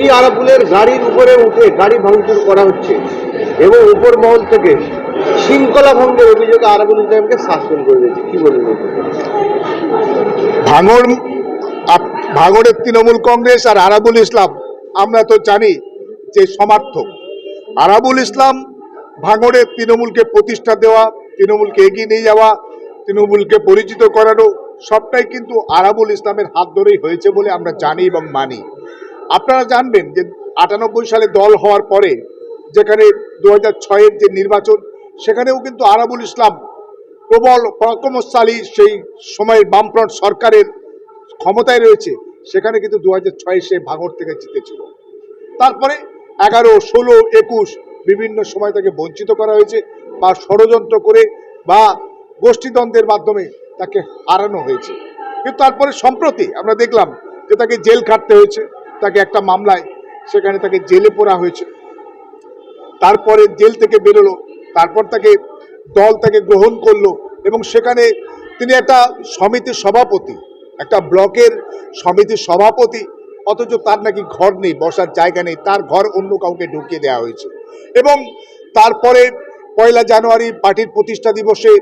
এই আরাপুলের গাড়ির উপরে উঠে গাড়ি ভাঙচুর করা হচ্ছে এবং উপর মহল থেকে শৃঙ্খলা ভঙ্গের অভিযোগে আরাবুল ইসলামকে সাসপেন্ড করে দিয়েছে। কি বলবেন ভাঙড় ভাঙড়ের তৃণমূল কংগ্রেস আর আরাবুল ইসলাম, আমরা তো জানি যে সমার্থক। আরাবুল ইসলাম ভাঙড়ের তৃণমূলকে প্রতিষ্ঠা দেওয়া, তৃণমূলকে এগিয়ে নিয়ে যাওয়া, তৃণমূলকে পরিচিত করানো, সবটাই কিন্তু আরাবুল ইসলামের হাত ধরেই হয়েছে বলে আমরা জানি এবং মানি। আপনারা জানবেন যে আটানব্বই সালে দল হওয়ার পরে যেখানে দু হাজার ছয়ের যে নির্বাচন, সেখানেও কিন্তু আরাবুল ইসলাম প্রবল পরাক্রমশালী সেই সময়ের বামফ্রন্ট সরকারের ক্ষমতায় রয়েছে, সেখানে কিন্তু দু হাজার ছয়ে সে ভাঙড় থেকে জিতেছিল। তারপরে এগারো, ষোলো, একুশ বিভিন্ন সময় তাকে বঞ্চিত করা হয়েছে বা ষড়যন্ত্র করে বা গোষ্ঠীদ্বন্দ্বের মাধ্যমে তাকে হারানো হয়েছে। কিন্তু তারপরে সম্প্রতি আমরা দেখলাম যে তাকে জেল খাটতে হয়েছে। তাকে একটা মামলায় সেখানে তাকে জেলে পড়া হয়েছে। তারপরে জেল থেকে বেরোলো, তারপর তাকে দল তাকে গ্রহণ করল এবং সেখানে তিনি একটা সমিতির সভাপতি, একটা ব্লকের সমিতির সভাপতি, অথচ তার নাকি ঘর নেই, বসার জায়গা নেই, তার ঘর অন্য কাউকে ঢুকিয়ে দেওয়া হয়েছে। এবং তারপরে পয়লা জানুয়ারি পার্টির প্রতিষ্ঠা দিবসে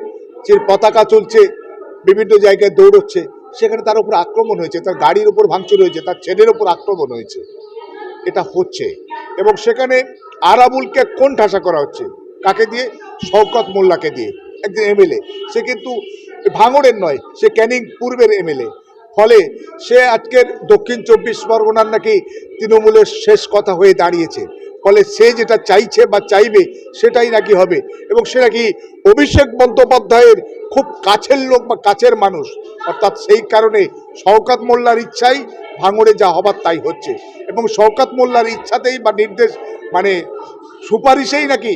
যে পতাকা চলছে, বিভিন্ন জায়গায় দৌড়চ্ছে সেখানে তার উপর আক্রমণ হয়েছে, তার গাড়ির উপর ভাঙচুর হয়েছে, তার ছেলের উপর আক্রমণ হয়েছে। এটা হচ্ছে। এবং সেখানে আরাবুলকে কোন ঠাসা করা হচ্ছে। কাকে দিয়ে? শওকত মোল্লাকে দিয়ে। একজন এমএলএ। সে কিন্তু ভাঙড়ের নয়, সে ক্যানিং পূর্বের এমএলএ। ফলে সে আজকের দক্ষিণ চব্বিশ পরগনার নাকি তৃণমূলের শেষ কথা হয়ে দাঁড়িয়েছে। ফলে সে যেটা চাইছে বা চাইবে সেটাই নাকি হবে। এবং সে নাকি অভিষেক বন্দ্যোপাধ্যায়ের খুব কাছের লোক বা কাছের মানুষ। অর্থাৎ সেই কারণে শওকাত মোল্লার ইচ্ছাই ভাঙড়ে যা হবার তাই হচ্ছে। এবং শওকাত মোল্লার ইচ্ছাতেই বা নির্দেশ মানে সুপারিশেই নাকি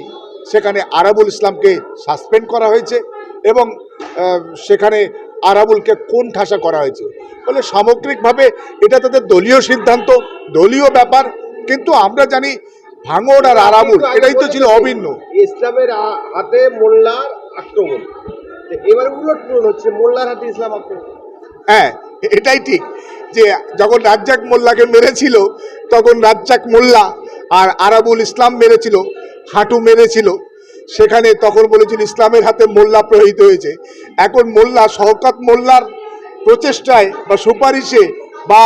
সেখানে আরাবুল ইসলামকে সাসপেন্ড করা হয়েছে এবং সেখানে আরাবুলকে কোন ঠাসা করা হয়েছে। বলে সামগ্রিকভাবে এটা তাদের দলীয় সিদ্ধান্ত, দলীয় ব্যাপার। কিন্তু আমরা জানি ভাঙড় আর আরাবুল এটাই তো ছিল অভিন্ন। ইসলামের হাতে মোল্লার আক্রমণ। এবার এবারে উলট পুলট হচ্ছে মোল্লার হাতে ইসলাম আক্রমণ। হ্যাঁ এটাই ঠিক যে যখন রাজ্জাক মোল্লাকে মেরেছিল তখন রাজ্জাক মোল্লা আর আরাবুল ইসলাম মেরেছিল হাঁটু মেরেছিল। সেখানে তখন বলেছিল ইসলামের হাতে মোল্লা প্রহিত হয়েছে। এখন মোল্লা শওকাত মোল্লার প্রচেষ্টায় বা সুপারিশে বা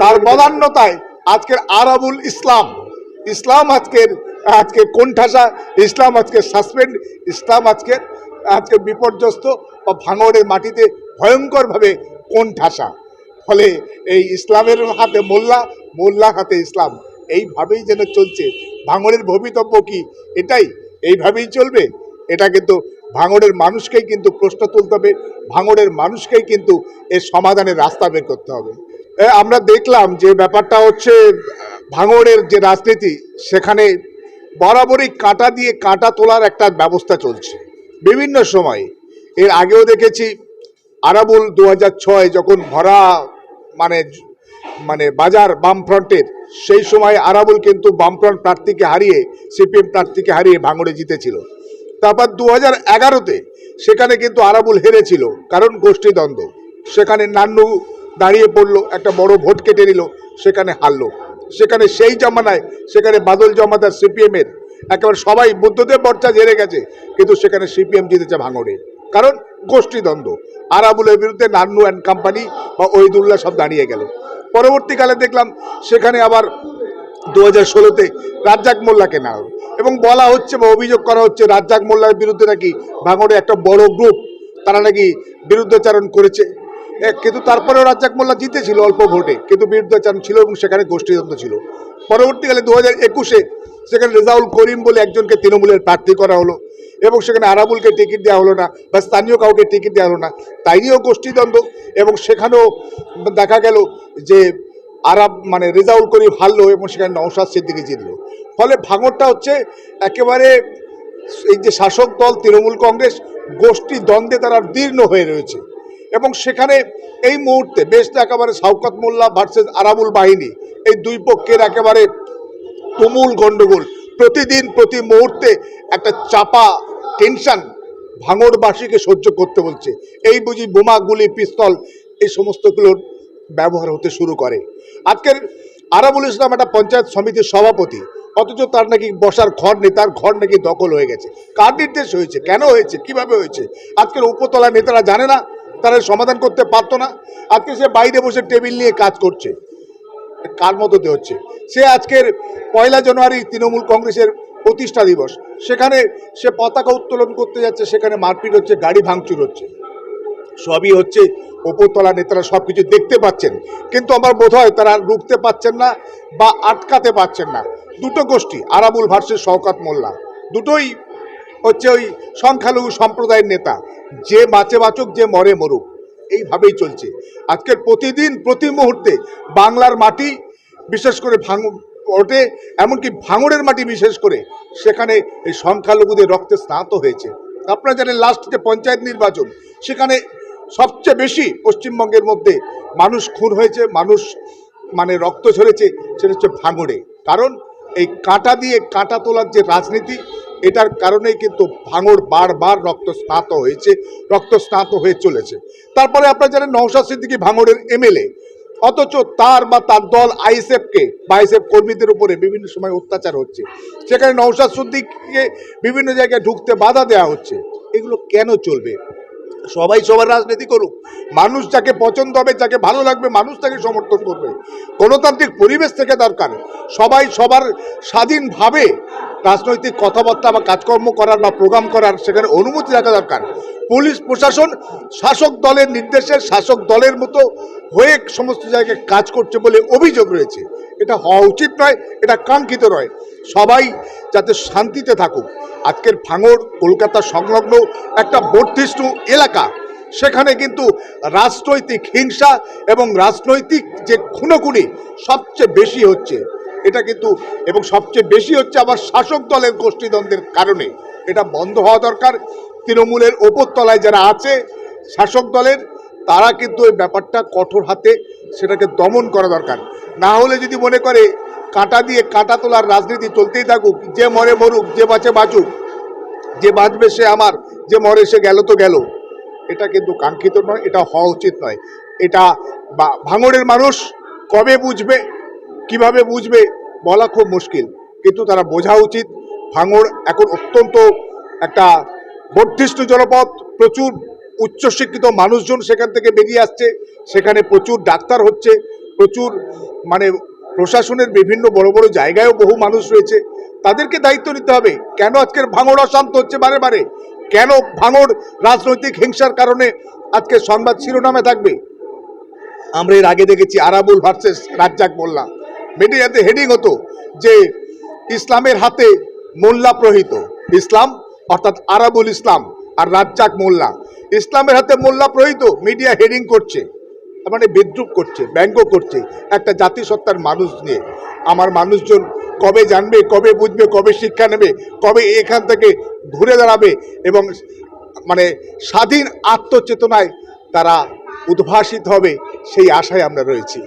তার বদান্যতায় আজকের আরাবুল ইসলাম ইসলাম আজকের আজকে কোণঠাসা, ইসলাম আজকে সাসপেন্ড ইসলাম আজকের আজকে বিপর্যস্ত বা ভাঙড়ের মাটিতে ভয়ঙ্করভাবে কোণঠাসা। ফলে এই ইসলামের হাতে মোল্লা মোল্লা হাতে ইসলাম। এইভাবেই যেন চলছে। ভাঙড়ের ভবিতব্য কি? এটাই। এইভাবেই চলবে। এটা কিন্তু ভাঙড়ের মানুষকেই কিন্তু প্রশ্ন তুলতে হবে। ভাঙড়ের মানুষকেই কিন্তু এর সমাধানের রাস্তা বের করতে হবে। আমরা দেখলাম যে ব্যাপারটা হচ্ছে ভাঙড়ের যে রাজনীতি, সেখানে বরাবরই কাঁটা দিয়ে কাঁটা তোলার একটা ব্যবস্থা চলছে। বিভিন্ন সময়ে। এর আগেও দেখেছি, আরাবুল দু যখন ভরা মানে মানে বাজার বামফ্রন্টের, সেই সময় আরাবুল কিন্তু বামফ্রন্ট প্রার্থীকে হারিয়ে, সিপিএম প্রার্থীকে হারিয়ে ভাঙড়ে জিতেছিল। তারপর দু হাজার এগারোতে সেখানে কিন্তু আরাবুল হেরেছিল, কারণ গোষ্ঠীদ্বন্দ্ব সেখানে নান্নু দাঁড়িয়ে পড়ল, একটা বড় ভোট কেটে নিল, সেখানে হারলো। সেখানে সেই জমানায়, সেখানে বাদল জমাদার সিপিএমের। একেবারে সবাই বুদ্ধদেব ভট্টাচার্য হেরে গেছে, কিন্তু সেখানে সিপিএম জিতেছে ভাঙড়ে। কারণ গোষ্ঠীদ্বন্দ্ব। আরাবুলের বিরুদ্ধে নান্নু অ্যান্ড কোম্পানি বা ওইদুল্লাহ সব দাঁড়িয়ে গেল। পরবর্তীকালে দেখলাম সেখানে আবার দু হাজার ষোলোতে রাজ্জাক মোল্লাকে হলো। এবং বলা হচ্ছে বা অভিযোগ করা হচ্ছে রাজ্জাক মোল্লার বিরুদ্ধে নাকি ভাঙড়ে একটা বড় গ্রুপ তারা নাকি বিরুদ্ধাচারণ করেছে। কিন্তু তারপরেও রাজ্জাক মোল্লা জিতেছিল অল্প ভোটে, কিন্তু বিরুদ্ধাচারণ ছিল এবং সেখানে গোষ্ঠীদ্বন্দ্ব ছিল। পরবর্তীকালে দু হাজার একুশে সেখানে রেজাউল করিম বলে একজনকে তৃণমূলের প্রার্থী করা হলো এবং সেখানে আরাবুলকে টিকিট দেওয়া হলো না বা স্থানীয় কাউকে টিকিট দেওয়া হলো না। তাইনিও গোষ্ঠীদ্বন্দ্ব এবং সেখানেও দেখা গেল যে আরাব মানে রেজাউল করিম হারলো এবং সেখানে নওশাদ সিদ্দিকি জিতলো। ফলে ভাঙরটা হচ্ছে একেবারে এই যে শাসক দল তৃণমূল কংগ্রেস গোষ্ঠী দ্বন্দ্বে তারা দীর্ণ হয়ে রয়েছে। এবং সেখানে এই মুহূর্তে বেশ একেবারে শওকত মোল্লা ভার্সেস আরাবুল বাহিনী, এই দুই পক্ষের একেবারে তুমুল গণ্ডগোল প্রতিদিন, প্রতি মুহূর্তে একটা চাপা টেনশন ভাঙড়বাসীকে সহ্য করতে বলছে। এই বুঝি বোমা, গুলি, পিস্তল, এই সমস্তগুলোর ব্যবহার হতে শুরু করে। আজকের আরাবুল ইসলাম একটা পঞ্চায়েত সমিতির সভাপতি, অথচ তার নাকি বসার ঘর নেই, তার ঘর নাকি দখল হয়ে গেছে। কার নির্দেশ হয়েছে? কেন হয়েছে? কীভাবে হয়েছে? আজকের উপতলা নেতারা জানে না তারা সমাধান করতে পারতো না। আজকে সে বাইরে বসে টেবিল নিয়ে কাজ করছে। কার মতোতে হচ্ছে? সে আজকের পয়লা জানুয়ারি তৃণমূল কংগ্রেসের প্রতিষ্ঠা দিবস। সেখানে সে পতাকা উত্তোলন করতে যাচ্ছে, সেখানে মারপিট হচ্ছে, গাড়ি ভাঙচুর হচ্ছে। সবই হচ্ছে ওপরতলা নেতারা সব কিছু দেখতে পাচ্ছেন। কিন্তু আমার বোধ হয় তারা রুখতে পাচ্ছেন না বা আটকাতে পাচ্ছেন না। দুটো গোষ্ঠী, আরাবুল ভার্সেস শওকাত মোল্লা। দুটোই হচ্ছে ওই সংখ্যালঘু সম্প্রদায়ের নেতা। যে বাঁচে বাঁচুক, যে মরে মরুক। এইভাবেই চলছে। আজকের প্রতিদিন, প্রতি মুহূর্তে বাংলার মাটি, বিশেষ করে ভাঙ ওঠে এমনকি ভাঙড়ের মাটি বিশেষ করে, সেখানে এই সংখ্যালঘুদের রক্তে স্নাত হয়েছে। আপনারা জানেন লাস্ট যে পঞ্চায়েত নির্বাচন, সেখানে সবচেয়ে বেশি পশ্চিমবঙ্গের মধ্যে মানুষ খুন হয়েছে, মানুষ মানে রক্ত ঝরেছে, সেটা হচ্ছে ভাঙড়ে। কারণ এই কাঁটা দিয়ে কাঁটা তোলার যে রাজনীতি এটার কারণে কিন্তু ভাঙড় বারবার রক্ত স্নাত হয়েছে রক্ত স্নাত হয়ে চলেছে। তারপরে আপনার জানেন নওশাদ সিদ্দিকী ভাঙড়ের এমএলএ। অথচ তার বা তার দল আইএসএফকে বা আইএসএফ কর্মীদের উপরে বিভিন্ন সময় অত্যাচার হচ্ছে। সেখানে নওশাদ সিদ্দিককে বিভিন্ন জায়গায় ঢুকতে বাধা দেওয়া হচ্ছে। এগুলো কেন চলবে? সবাই সবার রাজনীতি করুক। মানুষ যাকে পছন্দ হবে, যাকে ভালো লাগবে, মানুষ তাকে সমর্থন করবে। গণতান্ত্রিক পরিবেশ থেকে দরকার। সবাই সবার স্বাধীনভাবে রাজনৈতিক কথাবার্তা বা কাজকর্ম করার বা প্রোগ্রাম করার সেখানে অনুমতি রাখা দরকার। পুলিশ প্রশাসন, শাসক দলের নির্দেশে শাসক দলের মতো হয়ে সমস্ত জায়গায় কাজ করছে বলে অভিযোগ রয়েছে। এটা হওয়া উচিত নয়, এটা কাঙ্ক্ষিত নয়। সবাই যাতে শান্তিতে থাকুক। আজকের ভাঙড়, কলকাতা সংলগ্ন একটা বর্ধিষ্ণু এলাকা। সেখানে কিন্তু রাজনৈতিক হিংসা এবং রাজনৈতিক যে খুনোখুনি সবচেয়ে বেশি হচ্ছে। এটা কিন্তু এবং সবচেয়ে বেশি হচ্ছে আবার শাসক দলের গোষ্ঠীদ্বন্দ্বের কারণে। এটা বন্ধ হওয়া দরকার। তৃণমূলের ওপরতলায় যারা আছে শাসক দলের, তারা কিন্তু এই ব্যাপারটা কঠোর হাতে সেটাকে দমন করা দরকার। না হলে যদি মনে করে কাঁটা দিয়ে কাঁটা তোলার রাজনীতি চলতেই থাকুক, যে মরে মরুক, যে বাঁচে বাঁচুক, যে বাঁচবে সে আমার, যে মরে সে গেল তো গেল। এটা কিন্তু কাঙ্ক্ষিত নয়, এটা হওয়া উচিত নয়। এটা ভাঙড়ের মানুষ কবে বুঝবে, কীভাবে বুঝবে, বলা খুব মুশকিল। কিন্তু তারা বোঝা উচিত, ভাঙড় এখন অত্যন্ত একটা বর্ধিষ্ণু জনপদ, প্রচুর উচ্চশিক্ষিত মানুষজন সেখান থেকে বেরিয়ে আসছে, সেখানে প্রচুর ডাক্তার হচ্ছে, প্রচুর মানে প্রশাসনের বিভিন্ন বড় বড় জায়গায়ও বহু মানুষ রয়েছে। তাদেরকে দায়িত্ব নিতে হবে। কেন আজকের ভাঙড় অশান্ত হচ্ছে বারে বারে? কেন ভাঙড় রাজনৈতিক হিংসার কারণে আজকে সংবাদ শিরোনামে থাকবে? আমরা এর আগে দেখেছি আরাবুল ভার্সেস রাজ্জাক মোল্লা। মিডিয়াতে হেডিং হতো যে ইসলামের হাতে মোল্লা প্রহিত। ইসলাম, অর্থাৎ আরাবুল ইসলাম আর রাজ্জাক মোল্লা। ইসলামের হাতে মোল্লা প্রহিত, মিডিয়া হেডিং করছে। তার মানে বিদ্রুপ করছে, ব্যঙ্গ করছে একটা জাতিসত্তার মানুষ নিয়ে। আমার মানুষজন কবে জানবে, কবে বুঝবে, কবে শিক্ষা নেবে, কবে এখান থেকে ঘুরে দাঁড়াবে এবং মানে স্বাধীন আত্মচেতনায় তারা উদ্ভাসিত হবে, সেই আশায় আমরা রয়েছি।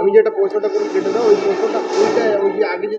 আমি যেটা প্রশ্নটা করে কেটে দাও ওই প্রশ্নটা ওইটা, ওই যে আগে